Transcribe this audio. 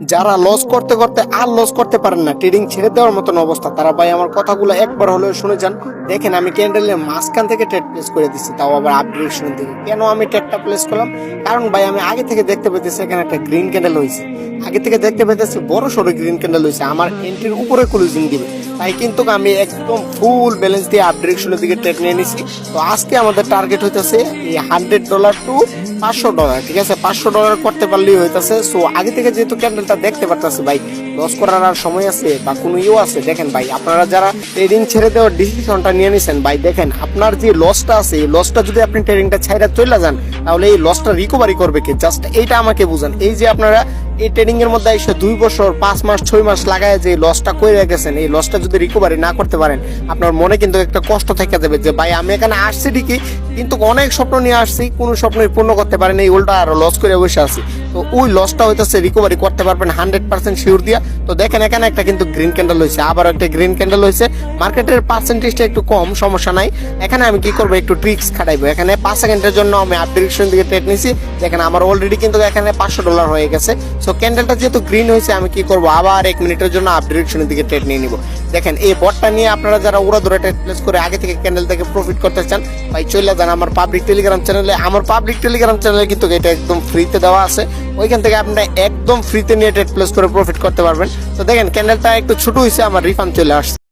যারা লস করতে করতে আর লস করতে পারেন না ট্রেডিং ছেড়ে দেওয়ার মতন অবস্থা। তারা ভাই, আমার কথাগুলো একবার হলেও শুনে যান। দেখেন, আমি ক্যান্ডেলের মাঝখান থেকে ট্রেড প্লেস করে দিচ্ছি তাও আবার আপডেশন দিকে। কেন আমি ট্রেডটা প্লেস করলাম? কারণ ভাই, আমি আগে থেকে দেখতে পেতেছি এখানে একটা গ্রিন ক্যান্ডেল হয়েছে আগে থেকে দেখতে পেতেছি বড় সড়ো গ্রিন ক্যান্ডেল হয়েছে আমার এন্ট্রির উপরে ক্লোজিং দিবে। তাই কিন্তু আমি একদম ফুল ব্যালেন্স দিয়ে আপ দিকে ট্রেড নিয়ে নিছি। তো আজকে আমাদের টার্গেট হইতেছে এই হান্ড্রেড ডলার টু পাঁচশো ডলার ঠিক আছে? পাঁচশো ডলার করতে পারলেই হইতেছে। সো আগে থেকে যেহেতু ক্যান্ডেলটা দেখতে পারতেছে ভাই লস করার আর সময় আছে বা কোনো ইয়েও আছে, দেখেন ভাই, আপনারা যারা ট্রেডিং ছেড়ে দেওয়ার ডিসিশনটা নিয়ে নিছেন, ভাই, দেখেন আপনার যে লসটা আছে, এই লসটা যদি আপনি ট্রেডিংটা ছাইরা চলে যান, তাহলে এই লসটা রিকভারি করবে কি? জাস্ট এইটা আমাকে বুঝান। এই যে আপনারা এই ট্রেডিং এর মধ্যে এসে দুই বছর, পাঁচ মাস, ছয় মাস লাগায় যে লসটা করে গেছেন, এই লসটা যদি রিকভারি না করতে পারেন, আপনার মনে কিন্তু একটা কষ্ট থেকে যাবে যে, ভাই, আমি এখানে আসছি ঠিকই কিন্তু অনেক স্বপ্ন নিয়ে আসছি, কোনো স্বপ্নই পূর্ণ করতে পারেন, উল্টা আরও লস করে বসে আছি। তো ওই লসটা হইতেছে রিকভারি করতে পারবেন হান্ড্রেড পার্সেন্ট শিওর দিয়া। তো দেখেন, এখানে একটা কিন্তু গ্রিন ক্যান্ডেল হয়েছে, আবার একটা গ্রিন ক্যান্ডেল হয়েছে। মার্কেটের পার্সেন্টেজটা একটু কম, সমস্যা নাই। এখানে আমি কি করব, একটু ট্রিক্স খাটাইবো। এখানে পাঁচ সেকেন্ডের জন্য আমি আপ ডিরেকশন দিকে ট্রেড নিছি। দেখেন, আমার অলরেডি কিন্তু এখানে পাঁচশো ডলার হয়ে গেছে। সো ক্যান্ডেলটা যেহেতু গ্রিন হয়েছে, আমি কি করব, আবার এক মিনিটের জন্য আপ ডিরেকশনের দিকে ট্রেড নিয়ে নিব। দেখেন, এই বটটা নিয়ে আপনারা যারা উড়া ধরে ট্রেড প্লেস করে আগে থেকে ক্যান্ডেল থেকে প্রফিট করতে চান ভাই চলে যান আমার পাবলিক টেলিগ্রাম চ্যানেলে আমার পাবলিক টেলিগ্রাম চ্যানেলে কিন্তু এটা একদম ফ্রিতে দেওয়া আছে। ওইখান থেকে আপনারা একদম ফ্রিতে নিয়ে ট্রেড প্লেস করে প্রফিট করতে পারবেন। তো দেখেন ক্যান্ডেলটা একটু ছোটো হয়েছে আমার রিফান্ড চলে আসছে।